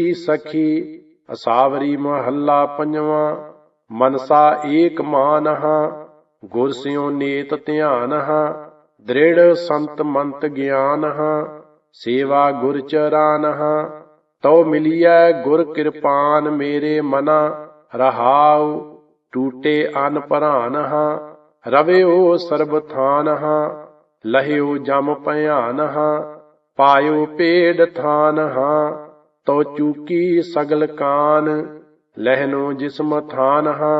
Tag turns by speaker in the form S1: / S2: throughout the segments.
S1: ਕੀ ਸਖੀ? ਅਸਾਵਰੀ ਮਹੱਲਾ ਪੰਜਵਾਂ, ਮਨਸਾ ਏਕ ਮਾਨਹਾ, ਗੁਰ ਸਿਉ ਨੇਤ ਧਿਆਨਹਾ ਦ੍ਰਿੜ ਸੰਤ ਮੰਤ ਗਿਆਨਹਾ ਸੇਵਾ ਗੁਰ ਚਰਾਨਹਾ ਤਉ ਮਿਲੀਐ ਗੁਰ ਕਿਰਪਾਨ ਮੇਰੇ ਮਨਾ, ਰਹਾਉ ਟੂਟੇ ਅਨ ਭਰਾਨਹਾ ਰਵਿਓ ਸਰਬ ਥਾਨਹਾ ਲਹਿਓ ਜਮ ਭਿਆਨਹਾ ਪਾਇਓ ਪੇੜ ਥਾਨਹਾ ਤੋ ਚੂਕੀ ਸਗਲ ਕਾਨ, ਲਹਿਨੋ ਜਿਸਮ ਥਾਨਹਾ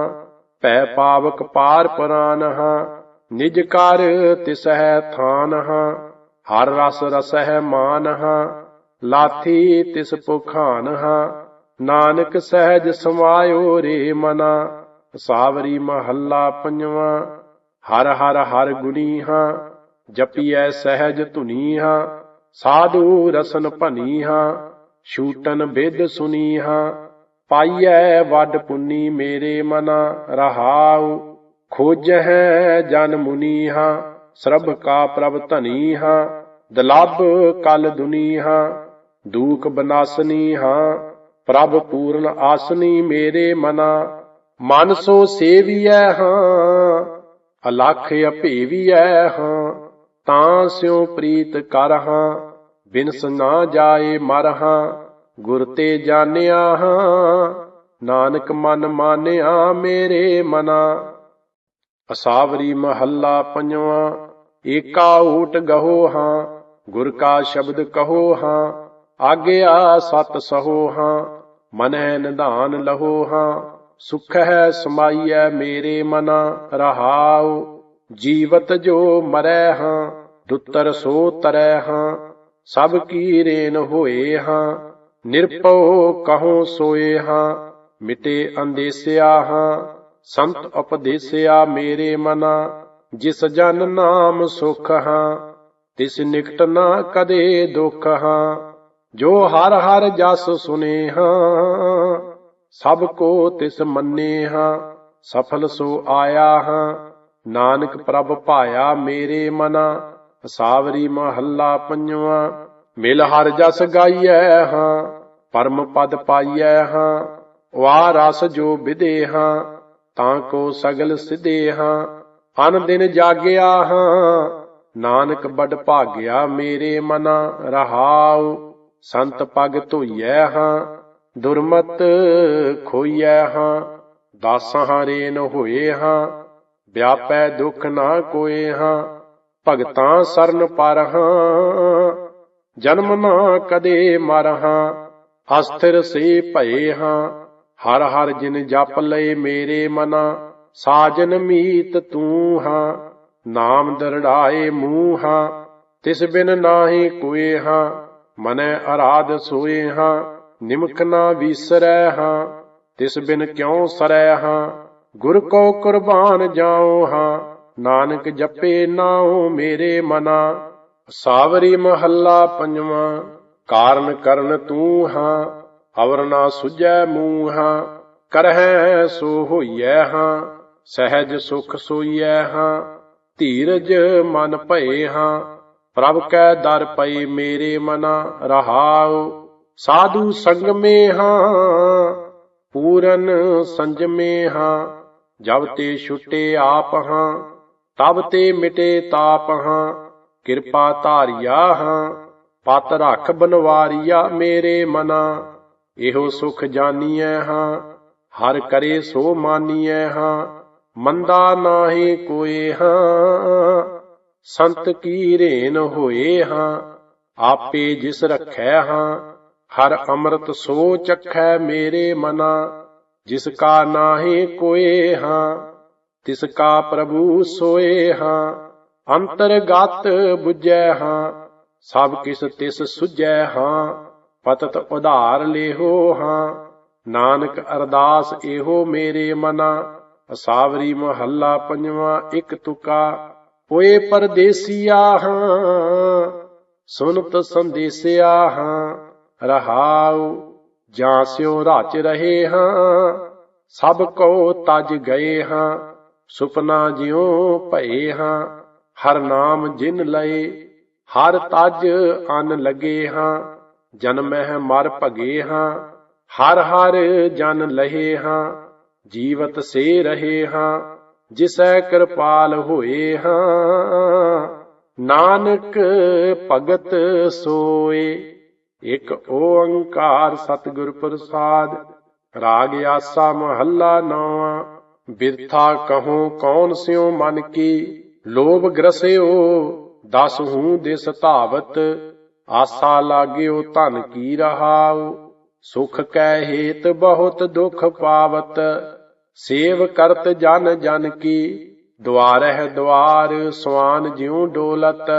S1: ਭੈ ਪਾਵਕ ਪਾਰ ਪਰਾਨਹਾ ਨਿਜ ਕਰ ਤਿਸਹਿ ਥਾਨਹਾ ਹਰ ਰਸ ਰਸਹਿ ਮਾਨਹਾ ਲਾਥੀ ਤਿਸ ਪੁਖਾਨਹਾ ਨਾਨਕ ਸਹਿਜ ਸਮਾਇਓ ਰੇ ਮਨਾ, ਸਾਵਰੀ ਮਹੱਲਾ ਪੰਜਵਾਂ, ਹਰ ਹਰ ਹਰ ਗੁਨੀਹਾ ਜਪੀਐ ਸਹਿਜ ਧੁਨੀਹਾ ਸਾਧੂ ਰਸਨ ਭਨੀਹਾ ਛੂਟਨ ਬਿਦ ਸੁਨੀਹਾ, ਪਾਈਐ ਵੱਡ ਪੁੰਨੀ ਮੇਰੇ ਮਨਾ, ਰਹਾਉ, ਖੋਜਹਿ ਜਨ ਮੁਨੀਹਾ, ਸਰਬ ਕਾ ਪ੍ਰਭ ਧਨੀਹਾ, ਦਲਬ ਕਲ ਦੁਨੀਹਾ, ਦੂਖ ਬਨਾਸਨੀਹਾ, ਪ੍ਰਭ ਪੂਰਨ ਆਸਨੀ ਮੇਰੇ ਮਨਾ, ਮਨ ਸੋ ਸੇਵੀਐ ਹਾਂ, ਅਲਖ ਅਭੇਵੀਐ ਹਾਂ, ਤਾਂ ਸਿਉ ਪ੍ਰੀਤ ਕਰ ਹਾਂ ਬਿਨਸ ਨਾ ਜਾਏ ਮਰਹਾਂ, ਗੁਰ ਤੇ ਜਾਣਿਆ ਹਾਂ ਨਾਨਕ ਮਨ ਮਾਨਿਆ ਮੇਰੇ ਮਨਾ। ਅਸਾਵਰੀ ਮਹੱਲਾ ਪੰਜਵਾਂ, ਏਕਾ ਊਟ ਗਹੋ ਹਾਂ ਗੁਰ ਕਾ ਸ਼ਬਦ ਕਹੋ ਹਾਂ ਆਗਿਆ ਸਤ ਸਹੋ ਹਾਂ ਮਨੈ ਨਿਧਾਨ ਲਹੋ ਹਾਂ ਸੁਖ ਹੈ ਸਮਾਈਐ ਮੇਰੇ ਮਨਾ, ਰਹਾਉ, ਜੀਵਤ ਜੋ ਮਰੈ ਹਾਂ, ਦੁੱਤਰ ਸੋ ਤਰੈ ਹਾਂ। ਸਭ ਕੀ ਰੇਨ ਹੋਏ ਹਾਂ, ਨਿਰਪਉ ਕਹੋ ਸੋਏ ਹਾਂ, ਮਿਟੇ ਅੰਦੇਸਿਆ ਹਾਂ, ਸੰਤ ਉਪਦੇਸਿਆ ਮੇਰੇ ਮਨਾ, ਜਿਸ ਜਨ ਨਾਮ ਸੁਖ ਹਾਂ, ਤਿਸ ਨਿਕਟ ਨਾ ਕਦੇ ਦੁਖ ਹਾਂ, ਜੋ ਹਰ ਹਰ ਜਸ ਸੁਨੇ ਹਾਂ, ਸਭ ਕੋ ਤਿਸ ਮੰਨੇ ਹਾਂ, ਸਫਲ ਸੋ ਆਇਆ ਹਾਂ, ਨਾਨਕ ਪ੍ਰਭ ਪਾਇਆ ਮੇਰੇ ਮਨਾ ਸਾਵਰੀ ਮਹੱਲਾ ਪੰਜਵਾਂ, ਮਿਲ ਹਰ ਜਸ ਗਾਈਐ ਹਾਂ, ਪਰਮ ਪਦ ਪਾਈਐ ਹਾਂ ਵਾ ਰਸ ਜੋ ਵਿਦੇ ਹਾਂ, ਤਾਂ ਕੋ ਸਗਲ ਸਿਧੇ ਹਾਂ, ਅਨ ਦਿਨ ਜਾਗਿਆ ਹਾਂ, ਨਾਨਕ ਬੜ ਭਾਗਿਆ ਮੇਰੇ ਮਨਾ ਰਹਾਉ, ਸੰਤ ਪਗ ਧੋਈਐ ਹਾਂ, ਦੁਰਮਤ ਖੋਈਐ ਹਾਂ, ਦਾਸਾਂ ਹਰੇਨ ਹੋਏ ਹਾਂ, ਵਿਆਪੈ ਦੁਖ ਨਾ ਕੋਏ ਹਾਂ ਭਗਤਾਂ ਸਰਨ ਪਰ ਹਾਂ ਜਨਮ ਨਾ ਕਦੇ ਮਰ ਹਾਂ ਅਸਥਿਰ ਸੇ ਭਏ ਹਾਂ, ਹਰ ਹਰ ਜਿਨ ਜਪ ਲਏ ਮੇਰੇ ਮਨਾ, ਸਾਜਨ ਮੀਤ ਤੂੰ ਹਾਂ, ਨਾਮ ਦਰੜਾਏ ਮੂੰਹ ਹਾਂ, ਤਿਸ ਬਿਨ ਨਾਹੀ ਕੋਏ ਹਾਂ, ਮਨੈ ਅਰਾਧ ਸੋਏ ਹਾਂ ਨਿਮਕ ਨਾ ਵੀਸਰੈ ਹਾਂ, ਤਿਸ ਬਿਨ ਕਿਉ ਸਰੈ ਹਾਂ, ਗੁਰ ਕੋ ਕੁਰਬਾਨ ਜਾਉ ਹਾਂ ਨਾਨਕ ਜਪੇ ਨਾਉ ਮੇਰੇ ਮਨਾ, ਸਾਵਰੀ ਮਹੱਲਾ ਪੰਜਵਾਂ, ਕਾਰਨ ਕਰਨ ਤੂੰ ਹਾਂ, ਅਵਰ ਨਾ ਸੁਝੈ ਮੂੰਹ ਹਾਂ, ਕਰਹਿ ਸੋ ਹੋਈਐ ਹਾਂ, ਸਹਿਜ ਸੁਖ ਸੋਈਐ ਹਾਂ, ਧੀਰਜ ਮਨ ਭਏ ਹਾਂ, ਪ੍ਰਭ ਕੈ ਦਰ ਪਈ ਮੇਰੇ ਮਨਾ, ਰਹਾਉ ਸਾਧੂ ਸੰਗਮੇ ਹਾਂ, ਪੂਰਨ ਸੰਜਮੇ ਹਾਂ, ਜਬ ਤੇ ਛੁੱਟੇ ਆਪ ਹਾਂ ਤਬ ਤੇ ਮਿਟੇ ਤਾਪ ਹਾਂ, ਕਿਰਪਾ ਧਾਰਿਆ ਹਾਂ, ਪਤ ਰਖ ਬਨਵਾਰੀਆ ਮੇਰੇ ਮਨਾ। ਇਹੋ ਸੁਖ ਜਾਨੀਐ ਹਾਂ, ਹਰ ਕਰੇ ਸੋ ਮਾਨੀਐ ਹਾਂ, ਮੰਦਾ ਨਾਹੀ ਕੋਏ ਹਾਂ। ਸੰਤ ਕੀ ਰੇਨ ਹੋਏ ਹਾਂ, ਆਪੇ ਜਿਸ ਰਖੈ ਹਾਂ, ਹਰ ਅੰਮ੍ਰਿਤ ਸੋ ਚਖੈ ਮੇਰੇ ਮਨਾ। ਜਿਸ ਕਾ ਨਾਹੀ ਕੋਏ ਹਾਂ ਤਿਸ ਕਾ ਪ੍ਰਭੂ ਸੋਏ ਹਾਂ, ਅੰਤਰਗਤ 부ਜੈ ਹਾਂ, ਸਭ ਕਿਸ ਤਿਸ ਸੁਜੈ ਹਾਂ, ਪਤਤ ਉਧਾਰ ਲੇਹੋ ਹਾਂ, ਨਾਨਕ ਅਰਦਾਸ ਇਹੋ ਮੇਰੇ ਮਨਾ, ਅਸਾਵਰੀ ਮਹੱਲਾ ਪੰਜਵਾਂ ਇੱਕ ਤੁਕਾ ਹੋਏ ਪਰਦੇਸੀਆ ਹਾਂ, ਸੁਨਤ ਸੰਦੇਸਿਆ ਹਾਂ, ਰਹਾਉ, ਜਾਂ ਸਿਉ ਰਾਚ ਰਹੇ ਹਾਂ, ਸਭ ਕੋ ਤਜ ਗਏ ਹਾਂ ਸੁਪਨਾ ਜਿਉ ਭਏ ਹਾਂ, ਹਰ ਨਾਮ ਜਿਨ ਲਏ, ਹਰ ਤਜ ਅਨ ਲਗੇ ਹਾਂ ਜਨਮਹਿ ਮਰ ਭਗੇ ਹਾਂ, ਹਰ ਹਰ ਜਨ ਲਹੇ ਹਾਂ, ਜੀਵਤ ਸੇ ਰਹੇ ਹਾਂ, ਜਿਸੈ ਕਿਰਪਾਲ ਹੋਏ ਹਾਂ। ਨਾਨਕ ਭਗਤ ਸੋਏ, ਇੱਕ ਓੰਕਾਰ ਸਤਿਗੁਰ ਪ੍ਰਸਾਦ, ਰਾਗ ਆਸਾ ਮਹੱਲਾ ਨੌਵਾਂ। ਬਿਰਥਾ ਕਹੂੰ ਕੌਣ ਸਿਉ ਮਨ ਕੀ? ਲੋਭ ਗ੍ਰਸਿਓ, ਦਸ ਹੂੰ ਦਿਸ ਧਾਵਤ, ਆਸਾ ਲਾਗਿਓ ਧਨ ਕੀ ਰਹਾਉ? ਸੁਖ ਕੈ ਹੇਤ ਬਹੁਤ ਦੁਖ ਪਾਵਤ, ਸੇਵ ਕਰਤ ਜਨ ਜਨ ਕੀ? ਦੁਆਰਹਿ ਦੁਆਰ ਸਵਾਨ ਜਿਉ ਡੋਲਤ,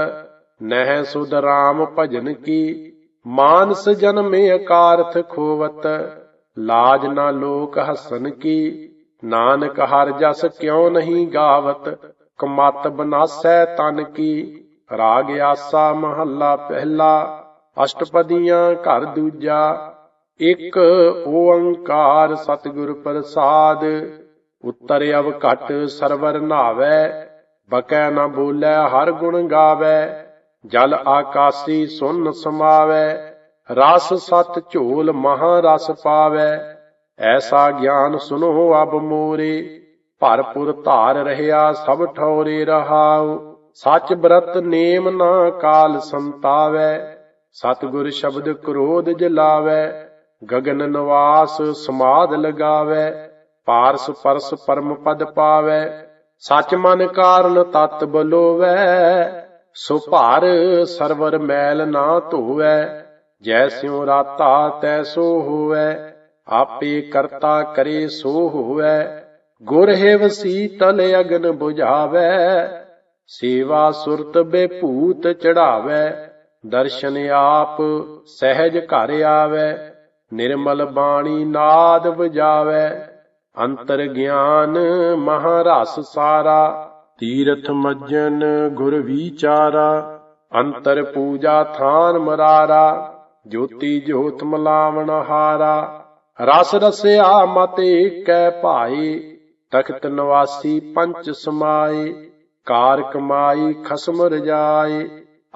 S1: ਨਹਿ ਸੁਧ ਰਾਮ ਭਜਨ ਕੀ? ਮਾਨਸ ਜਨਮੇ ਅਕਾਰਥ ਖੋਵਤ, ਲਾਜ ਨਾ ਲੋਕ ਹਸਨ ਕੀ? ਨਾਨਕ ਹਰ ਜਸ ਕਿਉ ਨਹੀਂ ਗਾਵਤ? ਕਮਤ ਬਨਾਸੈ ਤਨ ਕੀ? ਰਾਗ ਆਸਾ ਮਹੱਲਾ ਪਹਿਲਾ, ਅਸ਼ਟਪਦੀਆਂ ਘਰ ਦੂਜਾ। ਇੱਕ ਓੰਕਾਰ ਸਤਿਗੁਰ ਪ੍ਰਸਾਦ, ਉੱਤਰ ਅਵ ਘਟ ਸਰਵਰ ਨਾਵੈ। ਬਕੈ ਨਾ ਬੋਲੇ ਹਰ ਗੁਣ ਗਾਵੈ, ਜਲ ਆਕਾਸੀ ਸੁਨ ਸਮਾਵੈ। ਰਸ ਸਤ ਝੋਲ ਮਹਾ ਰਸ ਪਾਵੈ। ਐਸਾ ਗਿਆਨ ਸੁਨੋ ਅਬ ਮੋਰੇ, ਭਰਪੁਰ ਧਾਰ ਰਹਿਆ ਸਭ ਠੌਰੇ ਰਹਾਉ, ਸੱਚ ਬ੍ਰਤ ਨੇਮ ਨਾ ਕਾਲ ਸੰਤਾਵੈ, ਸਤਿਗੁਰ ਸ਼ਬਦ ਕ੍ਰੋਧ ਜਲਾਵੈ, ਗਗਨ ਨਿਵਾਸ ਸਮਾਦ ਲਗਾਵੈ, ਪਾਰਸ ਪਰਸ ਪਰਮ ਪਦ ਪਾਵੈ, ਸਚ ਮਨ ਕਾਰਨ ਤਤ ਬਲੋਵੈ, ਸੋ ਭਾਰ ਸਰਵਰ ਮੈਲ ਨਾ ਧੋਵੈ ਜੈਸਿਉ ਰਾਤਾ ਤੈਸੋ ਹੋਵੈ ਆਪੇ ਕਰਤਾ ਕਰੇ ਸੋ ਹੋਵੈ, ਗੁਰ ਹੈ ਸੀਤਲ ਅਗਨ 부ਝਾਵੈ ਸੇਵਾ ਸੁਰਤ ਬੇਭੂਤ ਚੜਾਵੈ, ਦਰਸ਼ਨ ਆਪ ਸਹਿਜ ਘਰ ਆਵੈ, ਨਿਰਮਲ ਬਾਣੀ ਨਾਦ ਵਜਾਵੈ, ਅੰਤਰ ਗਿਆਨ ਮਹਾਰਸ ਸਾਰਾ, ਤੀਰਥ ਮੱਜਨ ਗੁਰ ਵਿਚਾਰਾ, ਅੰਤਰ ਪੂਜਾ ਥਾਨ ਮਰਾਰਾ, ਜੋਤੀ ਜੋਤ ਮਲਾਵਣ ਹਾਰਾ ਰਸ ਰਸਿਆ ਮਤ ਏਕੈ ਭਾਈ, ਤਖਤ ਨਿਵਾਸੀ ਪੰਚ ਸਮਾਏ ਕਾਰ ਕਮਾਈ ਖਸਮ ਰਜਾਏ,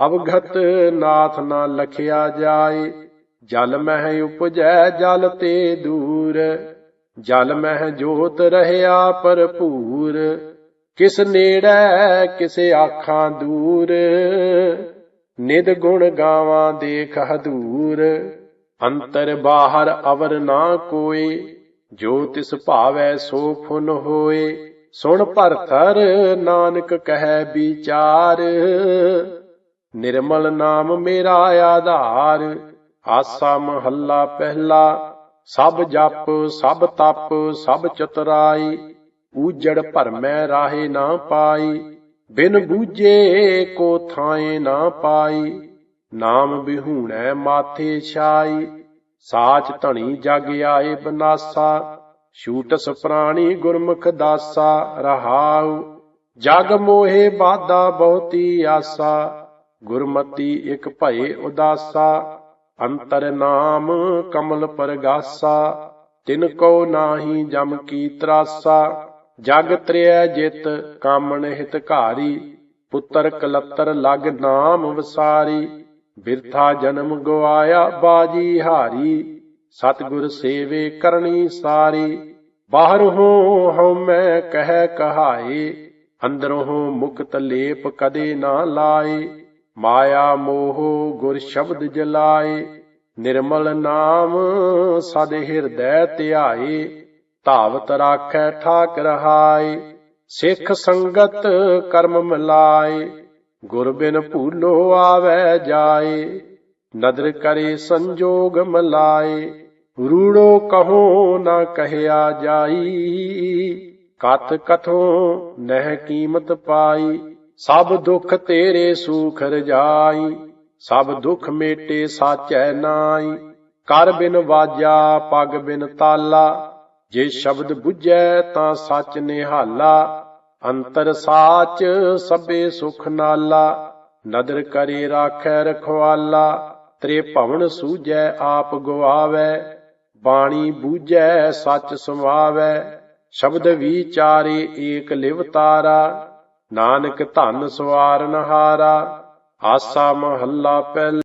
S1: ਅਵਗਤ ਨਾਥ ਨਾ ਲਖਿਆ ਜਾਏ। ਜਲ ਮਹਿ ਉਪਜੈ ਜਲ ਤੇ ਦੂਰ, ਜਲ ਮਹਿ ਜੋਤ ਰਹਿਆ ਭਰਪੂਰ। ਕਿਸ ਨੇੜੈ ਕਿਸੇ ਆਖਾਂ ਦੂਰ ਨਿਦ ਗੁਣ ਗਾਵਾਂ ਦੇਖ ਹਦੂਰ। ਅੰਤਰ ਬਾਹਰ ਅਵਰ ਨਾ ਕੋਈ, ਜੋ ਤਿਸ ਭਾਵੈ ਸੋ ਫੁਨ ਹੋਏ। ਸੁਣ ਭਰਤਰ ਨਾਨਕ ਕਹੈ ਵਿਚਾਰ। ਨਿਰਮਲ ਨਾਮ ਮੇਰਾ ਆਧਾਰ। ਆਸਾ ਮਹੱਲਾ ਪਹਿਲਾ, ਸਭ ਜਪ, ਸਭ ਤਪ, ਸਭ ਚਤੁਰਾਈ। ਊਜੜ ਭਰਮੈ ਰਾਹੇ ਨਾ ਪਾਈ, ਬਿਨ ਬੂਝੇ ਕੋ ਥਾਏ ਨਾ ਪਾਈ। ਨਾਮ ਬਿਹੂਣੈ ਮਾਥੇ ਛਾਈ, ਸਾਚ ਧਣੀ ਜਗ ਆਏ ਬਨਾਸਾ, ਛੂਟਸ ਪ੍ਰਾਣੀ ਗੁਰਮੁਖ ਦਾਸਾ, ਰਹਾਉ, ਜਗ ਮੋਹੇ ਬਾਦਾ ਬਹੁਤੀ ਆਸਾ, ਗੁਰਮਤੀ ਇਕ ਭਏ ਉਦਾਸਾ, ਅੰਤਰ ਨਾਮ ਕਮਲ ਪਰਗਾਸਾ, ਤਿਨ ਕੋ ਨਾਹੀ ਜਮ ਕੀ ਤਰਾਸਾ, ਜਗ ਤ੍ਰਿਐ ਜਿਤ ਕਾਮਣ ਹਿਤਕਾਰੀ ਪੁੱਤਰ ਕਲੱਤਰ ਲਗ ਨਾਮ ਵਸਾਰੀ ਬਿਰਥਾ ਜਨਮ ਗਵਾਇਆ ਬਾਜੀ ਹਾਰੀ, ਸਤਿਗੁਰ ਸੇਵੇ ਕਰਨੀ ਸਾਰੀ। ਬਾਹਰ ਬਾਹਰੋਂ ਹਉਮੈ ਕਹਿ ਕਹਾਏ, ਅੰਦਰੋਂ ਮੁਕਤ ਲੇਪ ਕਦੇ ਨਾ ਲਾਏ। ਮਾਇਆ ਮੋਹ ਗੁਰ ਸ਼ਬਦ ਜਲਾਏ, ਨਿਰਮਲ ਨਾਮ ਸਦ ਹਿਰਦੈ ਧਿਆਏ। ਧਾਵਤ ਰਾਖੈ ਠਾਕ ਰਹਾਏ ਸਿੱਖ ਸੰਗਤ ਕਰਮ ਮਿਲਾਏ। ਗੁਰ ਬਿਨ ਭੂਲੋ ਆਵੈ ਜਾਏ, ਨਦਰ ਕਰੇ ਸੰਜੋਗ ਮਲਾਏ, ਰੂੜੋ ਕਹੋ ਨਾ ਕਹਿਆ ਜਾਈ ਕਥ ਕਥੋ ਨਹਿ ਕੀਮਤ ਪਾਈ, ਸਭ ਦੁਖ ਤੇਰੇ ਸੂਖ ਰਜਾਈ ਸਭ ਦੁੱਖ ਮੇਟੇ ਸਾਚੈ ਨਾਈ, ਕਰ ਬਿਨ ਵਾਜਾ, ਪਗ ਬਿਨ ਤਾਲਾ, ਜੇ ਸ਼ਬਦ 부ਝੈ ਤਾਂ ਸੱਚ ਨਿਹਾਲਾ ਅੰਤਰ ਸਾਚ ਸਭੇ ਸੁਖ ਨਾਲਾ, ਨਦਰ ਕਰੇ ਰਾਖੈ ਰਖਵਾਲਾ, ਤ੍ਰੇ ਭਵਨ ਸੂਜੈ ਆਪ ਗਵਾਵੈ ਬਾਣੀ ਬੂਝੈ ਸੱਚ ਸਮਾਵੈ, ਸ਼ਬਦ ਵਿਚਾਰੇ ਏਕ ਲਿਵ ਤਾਰਾ, ਨਾਨਕ ਧਨ ਸਵਾਰਨ ਹਾਰਾ, ਆਸਾ ਮਹੱਲਾ ਪਹਿਲਾ।